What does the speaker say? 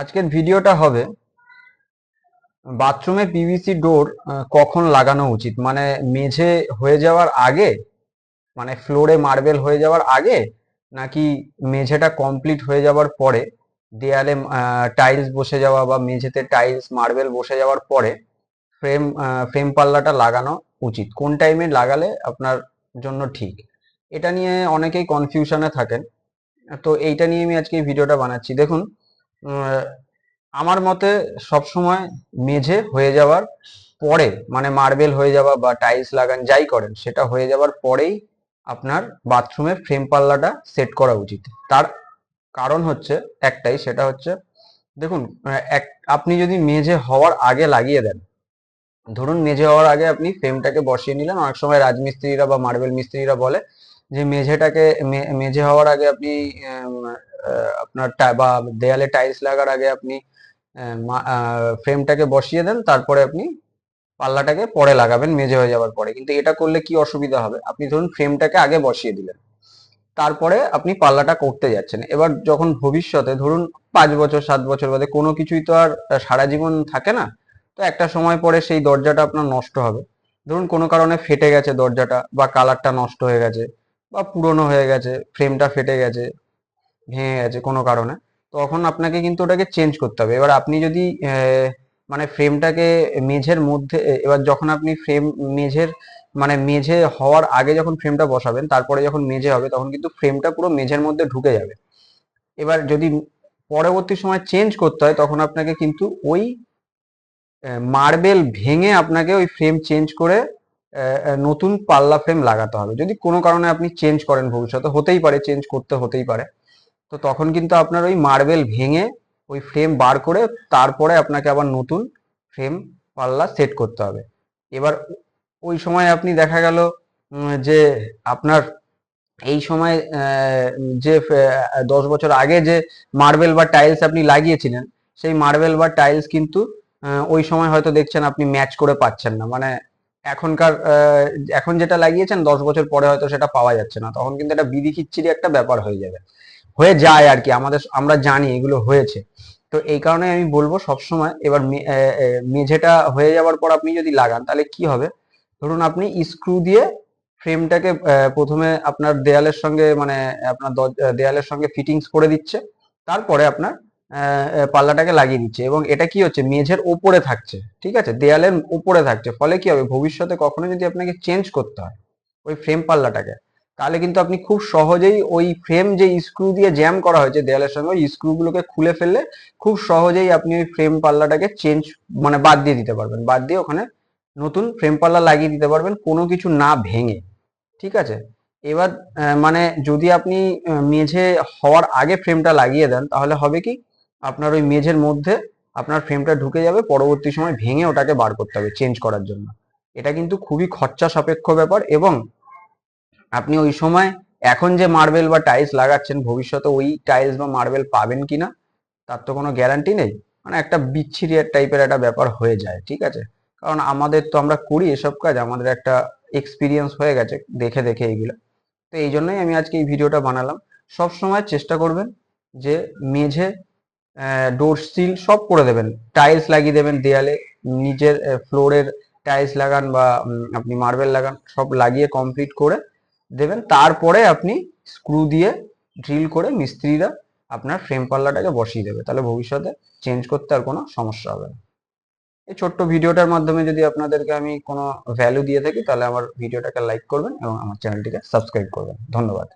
আজকের ভিডিওটা হবে বাথরুমে পিভিসি ডোর কখন লাগানো উচিত? মানে মেঝে হয়ে যাওয়ার আগে মানে ফ্লোরে মার্বেল হয়ে যাওয়ার আগে, নাকি মেঝেটা কমপ্লিট হয়ে যাওয়ার পরে, দেয়ালে টাইলস বসে যাওয়া বা মেঝেতে টাইলস মার্বেল বসে যাওয়ার পরে ফ্রেম ফ্রেম পাল্লাটা লাগানো উচিত। কোন টাইমে লাগালে আপনার জন্য ঠিক? এটা নিয়ে অনেকেই কনফিউশনে থাকেন। তো এইটা নিয়ে আমি আজকে ভিডিওটা বানাচ্ছি। দেখুন আমার মতে সবসময় মেঝে হয়ে যাওয়ার পরে মানে মার্বেল হয়ে যাওয়া বা টাইলস লাগান যাই করেন, সেটা হয়ে যাওয়ার পরেই আপনার বাথরুমের ফ্রেম পাল্লাটা সেট করা উচিত। তার কারণ হচ্ছে একটাই, সেটা হচ্ছে, দেখুন এক, আপনি যদি মেঝে হওয়ার আগে লাগিয়ে দেন, ধরুন মেঝে হওয়ার আগে আপনি ফ্রেমটাকে বসিয়ে নিলেন, অনেক সময় রাজমিস্ত্রিরা বা মার্বেল মিস্ত্রিরা বলে যে মেঝেটাকে মেঝে হওয়ার আগে আপনি আপনার বা দেয়ালে টাইলস লাগার আগে আপনি ফ্রেমটাকে বসিয়ে দেন, তারপরে আপনি পাল্লাটাকে পরে লাগাবেন, মেঝে হয়ে যাওয়ার পরে। কিন্তু এটা করলে কি অসুবিধা হবে? আপনি ধরুন ফ্রেমটাকে আগে বসিয়ে দিলেন, তারপরে আপনি পাল্লাটা করতে যাচ্ছেন। এবার যখন ভবিষ্যতে ধরুন পাঁচ বছর, সাত বছর বাদে কোনো কিছুই তো আর সারা জীবন থাকে না, তো একটা সময় পরে সেই দরজাটা আপনার নষ্ট হবে। ধরুন কোনো কারণে ফেটে গেছে দরজাটা, বা কালারটা নষ্ট হয়ে গেছে বা পুরনো হয়ে গেছে ফ্রেমটা ফেটে গেছে, ভেঙে গেছে কোনো কারণে, তখন আপনাকে কিন্তু ওটাকে চেঞ্জ করতে হবে। এবার আপনি যদি মানে ফ্রেমটাকে মেঝের মধ্যে এবার যখন আপনি ফ্রেম মেঝের মানে মেঝে হওয়ার আগে যখন ফ্রেমটা বসাবেন, তারপরে যখন মেঝে হবে, তখন কিন্তু ফ্রেমটা পুরো মেঝের মধ্যে ঢুকে যাবে। এবার যদি পরবর্তী সময় চেঞ্জ করতে হয়, তখন আপনাকে কিন্তু ওই মার্বেল ভেঙে আপনাকে ওই ফ্রেম চেঞ্জ করে নতুন পাল্লা ফ্রেম লাগাতে হবে। যদি কোনো কারণে আপনি চেঞ্জ করেন ভবিষ্যতে, হতেই পারে চেঞ্জ করতে হতেই পারে। তো তখন কিন্তু আপনার ওই মার্বেল ভেঙে ওই ফ্রেম বার করে তারপরে আপনাকে আবার নতুন ফ্রেম পাল্লা সেট করতে হবে। এবার ওই সময় আপনি দেখা গেল যে আপনার এই সময় যে দশ বছর আগে যে মার্বেল বা টাইলস আপনি লাগিয়েছিলেন, সেই মার্বেল বা টাইলস কিন্তু ওই সময় হয়তো দেখছেন আপনি ম্যাচ করে পাচ্ছেন না। মানে এখনকার এখন যেটা লাগিয়েছেন, দশ বছর পরে হয়তো সেটা পাওয়া যাচ্ছে না। তখন কিন্তু এটা বিড়ি খিচ্ছিরি একটা ব্যাপার হয়ে যাবে। হয়ে যায় আর কি, আমাদের, আমরা জানি এগুলো হয়েছে। তো এই কারণে আমি বলব সবসময়, এবার মেঝেটা হয়ে যাওয়ার পর আপনি যদি লাগান, তাহলে কি হবে? ধরুন আপনি স্ক্রু দিয়ে ফ্রেমটাকে প্রথমে আপনার দেয়ালের সঙ্গে মানে আপনার দেয়ালের সঙ্গে ফিটিংস করে দিচ্ছে। তারপরে আপনার পাল্লাটাকে লাগিয়ে দিচ্ছে এবং এটা কি হচ্ছে? মেঝের ওপরে থাকছে, ঠিক আছে? দেয়ালের উপরে থাকছে। ফলে কি হবে? ভবিষ্যতে কখনো যদি আপনাকে চেঞ্জ করতে হয় ওই ফ্রেম পাল্লাটাকে, তাহলে কিন্তু আপনি খুব সহজেই ওই ফ্রেম যে স্ক্রু দিয়ে জ্যাম করা হয়েছে দেয়ালের সঙ্গে, ওই স্ক্রুগুলোকে খুলে ফেললে খুব সহজেই আপনি ওই ফ্রেম পাল্লাটাকে চেঞ্জ মানে বাদ দিয়ে দিতে পারবেন। বাদ দিয়ে ওখানে নতুন ফ্রেম পাল্লা লাগিয়ে দিতে পারবেন কোনো কিছু না ভেঙে, ঠিক আছে? এবার মানে যদি আপনি মেঝে হওয়ার আগে ফ্রেমটা লাগিয়ে দেন, তাহলে হবে কি? আপনার ওই মেঝের মধ্যে আপনার ফ্রেমটা ঢুকে যাবে, পরবর্তী সময় ভেঙে ওটাকে বার করতে হবে চেঞ্জ করার জন্য। এটা কিন্তু খুবই খরচা সাপেক্ষ ব্যাপার এবং আপনি ওই সময় এখন যে মার্বেল বা টাইলস লাগাচ্ছেন, ভবিষ্যতে ওই টাইলস বা মার্বেল পাবেন কিনা, তার তো কোনো গ্যারান্টি নেই। মানে একটা বিচ্ছিরি টাইপের একটা ব্যাপার হয়ে যায়, ঠিক আছে? কারণ আমাদের তো আমরা করি এসব কাজ, আমাদের একটা এক্সপিরিয়েন্স হয়ে গেছে দেখে দেখে এইগুলো। তো এই জন্যই আমি আজকে এই ভিডিওটা বানালাম। সব সময় চেষ্টা করবেন যে মেঝে ডোর সিল সব করে দেবেন। টাইলস লাগিয়ে দেবেন দেয়ালে, নিচের ফ্লোরের টাইলস লাগান বা আপনি মার্বেল লাগান, সব লাগিয়ে কমপ্লিট করে দেবেন। তারপরে আপনি স্ক্রু দিয়ে ড্রিল করে মিস্ত্রিরা আপনার ফ্রেম পাল্লাটাকে বসিয়ে দেবে। তাহলে ভবিষ্যতে চেঞ্জ করতে আর কোনো সমস্যা হবে না। এই ছোট্ট ভিডিওটার মাধ্যমে যদি আপনাদেরকে আমি কোনো ভ্যালু দিয়ে থাকি, তাহলে আমার ভিডিওটাকে লাইক করবেন এবং আমার চ্যানেলটিকে সাবস্ক্রাইব করবেন। ধন্যবাদ।